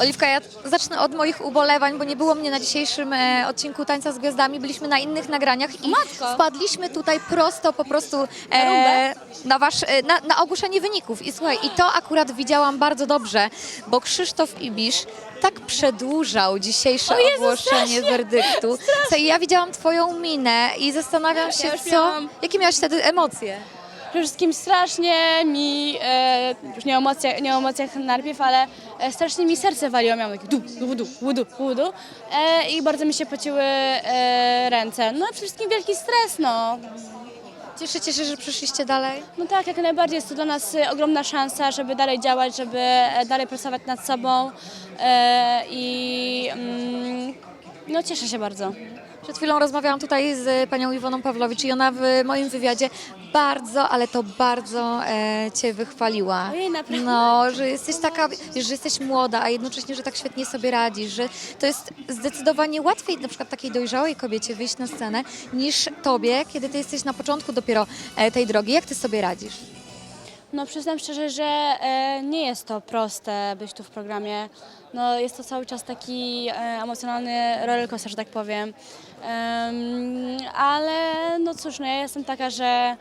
Oliwka, ja zacznę od moich ubolewań, bo nie było mnie na dzisiejszym e, odcinku Tańca z Gwiazdami. Byliśmy na innych nagraniach i Matko. wpadliśmy tutaj prosto po prostu e, na, wasz, e, na, na ogłoszenie wyników. I słuchaj, i to akurat widziałam bardzo dobrze, bo Krzysztof Ibisz tak przedłużał dzisiejsze Jezu, ogłoszenie strasznie, werdyktu. Słuchaj, ja widziałam twoją minę i zastanawiam się, Ja już co... miałam- Jakie miałaś wtedy emocje? Przede wszystkim strasznie mi, e, już nie o, emocjach, nie o emocjach najpierw, ale e, strasznie mi serce waliło. Miałam takie du, du, du, łudu, łudu e, i bardzo mi się pociły e, ręce. No a przede wszystkim wielki stres, no. Cieszycie się, że przyszliście dalej? No tak, jak najbardziej jest to dla nas e, ogromna szansa, żeby dalej działać, żeby e, dalej pracować nad sobą e, i mm, no cieszę się bardzo. Przed chwilą rozmawiałam tutaj z panią Iwoną Pawlowicz i ona w moim wywiadzie bardzo, ale to bardzo e, cię wychwaliła. Ojej, naprawdę? No, że jesteś taka, że jesteś młoda, a jednocześnie, że tak świetnie sobie radzisz, że to jest zdecydowanie łatwiej na przykład takiej dojrzałej kobiecie wyjść na scenę niż tobie, kiedy ty jesteś na początku dopiero e, tej drogi. Jak ty sobie radzisz? No przyznam szczerze, że e, nie jest to proste być tu w programie. No, jest to cały czas taki e, emocjonalny rollercoaster, że tak powiem. Em, ale no cóż, no ja jestem taka, że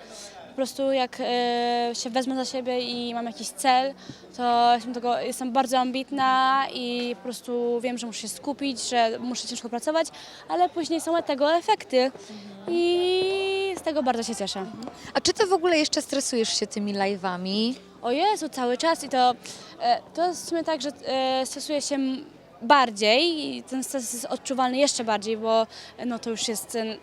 po prostu jak e, się wezmę za siebie i mam jakiś cel, to jestem, tego, jestem bardzo ambitna i po prostu wiem, że muszę się skupić, że muszę ciężko pracować, ale później są tego efekty i tego bardzo się cieszę. A czy ty w ogóle jeszcze stresujesz się tymi live'ami? O Jezu, cały czas i to, e, to jest w sumie tak, że e, stresuję się m- bardziej i ten stres jest odczuwalny jeszcze bardziej, bo e, no to już jest, ten,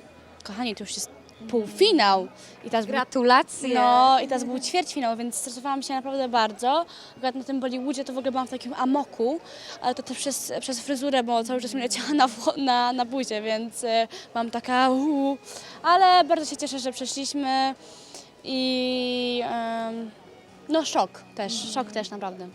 kochani, to już jest półfinał i teraz był, Gratulacje! no i teraz był ćwierćfinał, więc stresowałam się naprawdę bardzo. Akurat na tym Bollywoodzie to w ogóle byłam w takim amoku, ale to też przez, przez fryzurę, bo cały czas mi leciała na, na, na buzie, więc e, mam taka uu. Ale bardzo się cieszę, że przeszliśmy i em, no szok też, szok też naprawdę.